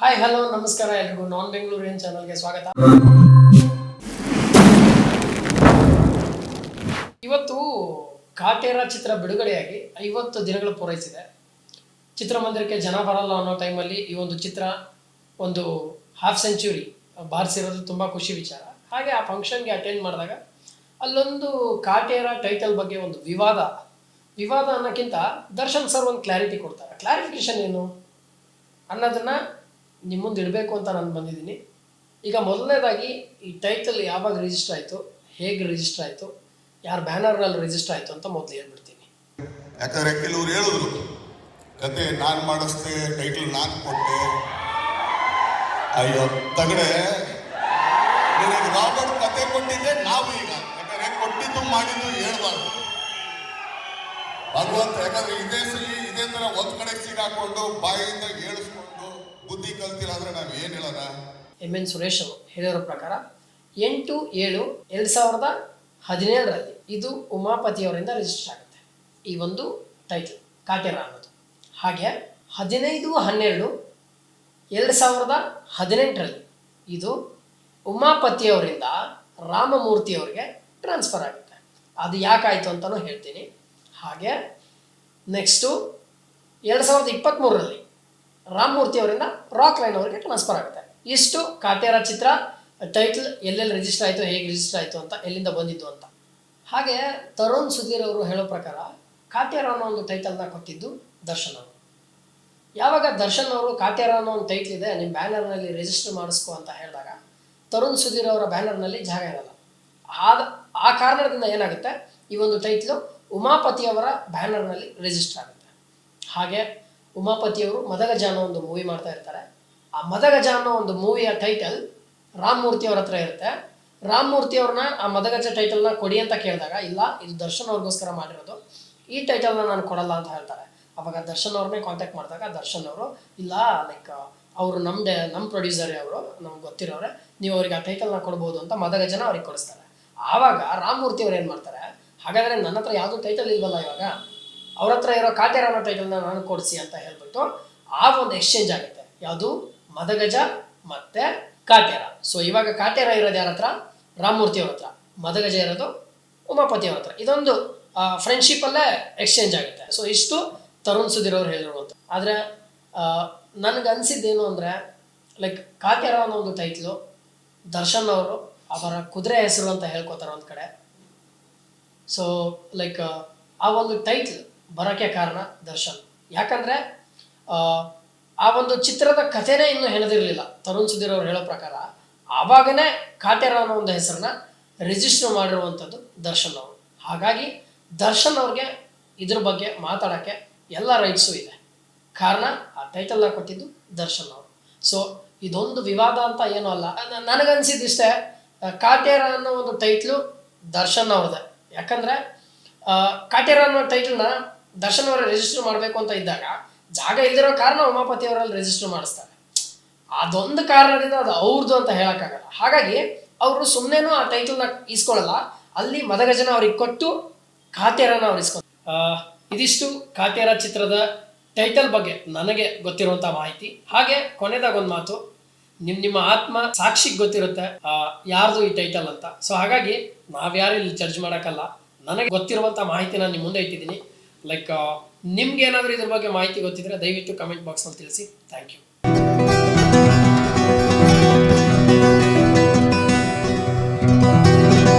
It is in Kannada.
ಹಾಯ್ ಹಲೋ ನಮಸ್ಕಾರ ಎಲ್ರಿಗೂ. ನಾನ್ ಬೆಂಗಳೂರಿನ ಚಾನಲ್ಗೆ ಸ್ವಾಗತ. ಇವತ್ತು ಕಾಟೇರ ಚಿತ್ರ ಬಿಡುಗಡೆಯಾಗಿ ಐವತ್ತು ದಿನಗಳು ಪೂರೈಸಿದೆ. ಚಿತ್ರಮಂದಿರಕ್ಕೆ ಜನ ಬರಲ್ಲ ಅನ್ನೋ ಟೈಮಲ್ಲಿ ಈ ಒಂದು ಚಿತ್ರ ಒಂದು ಹಾಫ್ ಸೆಂಚುರಿ ಬಾರಿಸಿರೋದು ತುಂಬ ಖುಷಿ ವಿಚಾರ. ಹಾಗೆ ಆ ಫಂಕ್ಷನ್ಗೆ ಅಟೆಂಡ್ ಮಾಡಿದಾಗ ಅಲ್ಲೊಂದು ಕಾಟೇರ ಟೈಟಲ್ ಬಗ್ಗೆ ಒಂದು ವಿವಾದ. ವಿವಾದ ಅನ್ನೋಕ್ಕಿಂತ ದರ್ಶನ್ ಸರ್ ಒಂದು ಕ್ಲಾರಿಟಿ ಕೊಡ್ತಾರೆ. ಕ್ಲಾರಿಫಿಕೇಶನ್ ಏನು? ಅನ್ನೋದನ್ನ ನಿಮ್ಮ ಮುಂದೆ ಇಡಬೇಕು ಅಂತ ನಾನು ಬಂದಿದ್ದೀನಿ. ಈಗ ಮೊದಲನೇದಾಗಿ ಈ ಟೈಟಲ್ ಯಾವಾಗ ರಿಜಿಸ್ಟರ್ ಆಯಿತು, ಹೇಗೆ ರಿಜಿಸ್ಟರ್ ಆಯಿತು, ಯಾರ ಬ್ಯಾನರ್ನಲ್ಲಿ ರಿಜಿಸ್ಟರ್ ಆಯಿತು ಅಂತ ಮೊದಲು ಹೇಳ್ಬಿಡ್ತೀನಿ. ಯಾಕಂದ್ರೆ ಕೆಲವರು ಹೇಳಿದ್ರು, ಕತೆ ನಾನು ಮಾಡಿಸ್ದೆ ಟೈಟಲ್ ನಾನು ಕೊಟ್ಟೆ. ಅಯ್ಯೋ, ತಗಡೆ. ನಿನಗೆ ರಾಬರ್ಟ್ ಕತೆ ಕೊಟ್ಟಿದ್ದೆ, ನಾವು ಈಗ. ಯಾಕಂದರೆ ಕೊಟ್ಟಿದ್ದು ಮಾಡಿದ್ದು ಹೇಳ್ಬಾರ್ದು. ಭಗವಂತ ಯಾಕಂದ್ರೆ ಇದೇ ಸರಿ ಇದೇ ತರ ಒಂದು ಕಡೆ ಸಿಗಾಕೊಂಡು ಬಾಯಿಂದ ಹೇಳಿಸ್ಕೊಂಡು ಬುದ್ಧಿ ಕಲ್ತಿಲ್ಲ ಅಂದ್ರೆ ನಾವ್ ಏನ್ ಹೇಳೋಣ ಎಂ ಎನ್ ಸುರೇಶ್ ಅವರು ಹೇಳಿರೋ ಪ್ರಕಾರ ಎಂಟು ಏಳು ಎರಡು ಸಾವಿರದ ಹದಿನೇಳರಲ್ಲಿ ಇದು ಉಮಾಪತಿಯವರಿಂದ ರಿಜಿಸ್ಟರ್ ಆಗುತ್ತೆ. ಈ ಒಂದು ಟೈಟಲ್ ಕಾಟೇರ ಅನ್ನೋದು. ಹಾಗೆ ಹದಿನೈದು ಹನ್ನೆರಡು ಎರಡು ಸಾವಿರದ ಹದಿನೆಂಟರಲ್ಲಿ ಇದು ಉಮಾಪತಿಯವರಿಂದ ರಾಮಮೂರ್ತಿಯವರಿಗೆ ಟ್ರಾನ್ಸ್ಫರ್ ಆಗುತ್ತೆ. ಅದು ಯಾಕಾಯಿತು ಅಂತಲೂ ಹೇಳ್ತೀನಿ. ಹಾಗೆ ನೆಕ್ಸ್ಟು ಎರಡು ಸಾವಿರದ ಇಪ್ಪತ್ತ್ಮೂರರಲ್ಲಿ ರಾಮಮೂರ್ತಿ ಅವರಿಂದ ರಾಕ್ ಲೈನ್ ಅವರಿಗೆ ಟ್ರಾನ್ಸ್ಫರ್ ಆಗುತ್ತೆ. ಇಷ್ಟು ಕಾತ್ಯಾರ ಚಿತ್ರ ಟೈಟಲ್ ಎಲ್ಲೆಲ್ಲಿ ರಿಜಿಸ್ಟರ್ ಆಯಿತು, ಹೇಗೆ ರಿಜಿಸ್ಟರ್ ಆಯಿತು ಅಂತ, ಎಲ್ಲಿಂದ ಬಂದಿದ್ದು ಅಂತ. ಹಾಗೆ ತರುಣ್ ಸುಧೀರ್ ಅವರು ಹೇಳೋ ಪ್ರಕಾರ ಕಾತ್ಯಾರ ಅನ್ನೋ ಒಂದು ಟೈಟಲ್ನ ಕೊಟ್ಟಿದ್ದು ದರ್ಶನ್ ಅವರು. ಯಾವಾಗ ದರ್ಶನ್ ಅವರು ಕಾತ್ಯಾರ ಅನ್ನೋ ಒಂದು ಟೈಟ್ಲ್ ಇದೆ ನಿಮ್ಮ ಬ್ಯಾನರ್ನಲ್ಲಿ ರಿಜಿಸ್ಟರ್ ಮಾಡಿಸ್ಕೊ ಅಂತ ಹೇಳಿದಾಗ ತರುಣ್ ಸುಧೀರ್ ಅವರ ಬ್ಯಾನರ್ನಲ್ಲಿ ಜಾಗ ಇರಲ್ಲ. ಆದ, ಆ ಕಾರಣದಿಂದ ಏನಾಗುತ್ತೆ? ಈ ಒಂದು ಟೈಟ್ಲು ಉಮಾಪತಿಯವರ ಬ್ಯಾನರ್ನಲ್ಲಿ ರಿಜಿಸ್ಟರ್ ಆಗುತ್ತೆ. ಹಾಗೆ ಉಮಾಪತಿಯವರು ಮದಗಜ ಅನ್ನೋ ಒಂದು ಮೂವಿ ಮಾಡ್ತಾ ಇರ್ತಾರೆ. ಆ ಮದಗಜ ಅನ್ನೋ ಒಂದು ಮೂವಿಯ ಟೈಟಲ್ ರಾಮಮೂರ್ತಿ ಅವ್ರ ಹತ್ರ ಇರುತ್ತೆ. ರಾಮಮೂರ್ತಿ ಅವ್ರನ್ನ ಆ ಮದಗಜ ಟೈಟಲ್ನ ಕೊಡಿ ಅಂತ ಕೇಳಿದಾಗ, ಇಲ್ಲ, ಇದು ದರ್ಶನ್ ಅವ್ರಿಗೋಸ್ಕರ ಮಾಡಿರೋದು. ಈ ಟೈಟಲ್ನ ನಾನು ಕೊಡಲ್ಲ ಅಂತ ಹೇಳ್ತಾರೆ. ಅವಾಗ ದರ್ಶನ್ ಅವ್ರನ್ನೇ ಕಾಂಟ್ಯಾಕ್ಟ್ ಮಾಡಿದಾಗ ದರ್ಶನ್ ಅವರು, ಇಲ್ಲ ಲೈಕ್ ಅವರು ನಮ್ದೆ ನಮ್ಮ ಪ್ರೊಡ್ಯೂಸರ್ ಅವರು ನಮ್ಗೆ ಗೊತ್ತಿರೋರೆ, ನೀವು ಅವ್ರಿಗೆ ಆ ಟೈಟಲ್ನ ಕೊಡ್ಬೋದು ಅಂತ ಮದಗಜನ ಅವ್ರಿಗೆ ಕೊಡಿಸ್ತಾರೆ. ಆವಾಗ ರಾಮಮೂರ್ತಿ ಅವ್ರು ಏನು ಮಾಡ್ತಾರೆ, ಹಾಗಾದರೆ ನನ್ನ ಹತ್ರ ಯಾವುದೂ ಟೈಟಲ್ ಇಲ್ವಲ್ಲ ಇವಾಗ? ಅವ್ರ ಹತ್ರ ಇರೋ ಕಾಟೇರ ಅನ್ನೋ ಟೈಟಲ್ನ ನಾನು ಕೊಡಿಸಿ ಅಂತ ಹೇಳ್ಬಿಟ್ಟು ಆ ಒಂದು ಎಕ್ಸ್ಚೇಂಜ್ ಆಗುತ್ತೆ ಯಾವುದು? ಮದಗಜ ಮತ್ತೆ ಕಾಟೇರ ಸೊ ಇವಾಗ ಕಾಟೇರ ಇರೋದು ಯಾರ ಹತ್ರ? ರಾಮಮೂರ್ತಿ ಅವ್ರ ಹತ್ರ. ಮದಗಜ ಇರೋದು ಉಮಾಪತಿ ಅವ್ರ ಹತ್ರ. ಇದೊಂದು ಫ್ರೆಂಡ್ಶಿಪ್ಪಲ್ಲೇ ಎಕ್ಸ್ಚೇಂಜ್ ಆಗುತ್ತೆ ಸೊ ಇಷ್ಟು ತರುಣ್ ಸುಧೀರ್ ಅವ್ರು ಹೇಳಿರುವಂಥ ಆದರೆ ನನಗೆ ಅನಿಸಿದ್ದೇನು ಅಂದರೆ ಲೈಕ್ ಕಾಟೇರ ಅನ್ನೋ ಒಂದು ಟೈಟ್ಲು ದರ್ಶನ್ ಅವರು ಅವರ ಕುದುರೆ ಹೆಸರು ಅಂತ ಹೇಳ್ಕೊತಾರೆ ಒಂದು ಕಡೆ. ಸೊ ಲೈಕ್ ಆ ಒಂದು ಟೈಟ್ಲ್ ಬರೋಕ್ಕೆ ಕಾರಣ ದರ್ಶನ್. ಯಾಕಂದರೆ, ಆ ಒಂದು ಚಿತ್ರದ ಕಥೆನೇ ಇನ್ನೂ ಹೇಳದಿರಲಿಲ್ಲ. ತರುಣ್ ಸುಧೀರ್ ಅವರು ಹೇಳೋ ಪ್ರಕಾರ ಆವಾಗನೇ ಕಾಟೇರ ಅನ್ನೋ ಒಂದು ಹೆಸರನ್ನ ರಿಜಿಸ್ಟರ್ ಮಾಡಿರುವಂಥದ್ದು ದರ್ಶನ್ ಅವರು. ಹಾಗಾಗಿ ದರ್ಶನ್ ಅವ್ರಿಗೆ ಇದ್ರ ಬಗ್ಗೆ ಮಾತಾಡೋಕ್ಕೆ ಎಲ್ಲ ರೈಟ್ಸು ಇದೆ. ಕಾರಣ ಆ ಟೈಟಲ್ನ ಕೊಟ್ಟಿದ್ದು ದರ್ಶನ್ ಅವರು. ಸೊ ಇದೊಂದು ವಿವಾದ ಅಂತ ಏನೂ ಅಲ್ಲ. ನನಗನ್ಸಿದ್ದಿಷ್ಟೇ ಕಾಟೇರ ಅನ್ನೋ ಒಂದು ಟೈಟ್ಲು ದರ್ಶನ್ ಅವ್ರದ್ದೆ. ಯಾಕಂದ್ರೆ ಕಾಟೇರ ಅನ್ನೋ ಟೈಟಲ್ನ ದರ್ಶನ್ ಅವರ ರಿಜಿಸ್ಟರ್ ಮಾಡಬೇಕು ಅಂತ ಇದ್ದಾಗ ಜಾಗ ಇಲ್ದಿರೋ ಕಾರಣ ಉಮಾಪತಿ ಅವರಲ್ಲಿ ರಿಜಿಸ್ಟರ್ ಮಾಡಿಸ್ತಾರೆ. ಅದೊಂದು ಕಾರಣದಿಂದ ಅದು ಅವ್ರದ್ದು ಅಂತ ಹೇಳೋಕ್ಕಾಗಲ್ಲ. ಹಾಗಾಗಿ ಅವರು ಸುಮ್ಮನೆನೂ ಆ ಟೈಟಲ್ನ ಇಸ್ಕೊಳ್ಳಲ್ಲ ಅಲ್ಲಿ ಮದಗಜನ ಅವ್ರಿಗೆ ಕೊಟ್ಟು ಕಾಟೇರನ ಅವ್ರು ಇಸ್ಕೊ ಇದಿಷ್ಟು ಕಾಟೇರ ಚಿತ್ರದ ಟೈಟಲ್ ಬಗ್ಗೆ ನನಗೆ ಗೊತ್ತಿರುವಂತ ಮಾಹಿತಿ. ಹಾಗೆ ಕೊನೆದಾಗ ಒಂದು ಮಾತು. ನಿಮ್ ನಿಮ್ಮ ಆತ್ಮ ಸಾಕ್ಷಿಗೆ ಗೊತ್ತಿರುತ್ತೆ ಆ, ಯಾರ್ದು ಈ ಟೈಟಲ್ ಅಂತ. ಸೊ ಹಾಗಾಗಿ ನಾವ್ಯಾರು ಇಲ್ಲಿ ಜಡ್ಜ್ ಮಾಡೋಕ್ಕಲ್ಲ. ನನಗೆ ಗೊತ್ತಿರುವಂತ ಮಾಹಿತಿನ ನಿಮ್ಮ ಮುಂದೆ ಇಟ್ಟಿದ್ದೀನಿ. ಲೈಕ್ ನಿಮ್ಗೆ ಏನಾದರೂ ಇದ್ರ ಬಗ್ಗೆ ಮಾಹಿತಿ ಗೊತ್ತಿದ್ರೆ ದಯವಿಟ್ಟು ಕಮೆಂಟ್ ಬಾಕ್ಸ್ನಲ್ಲಿ ತಿಳಿಸಿ. Thank you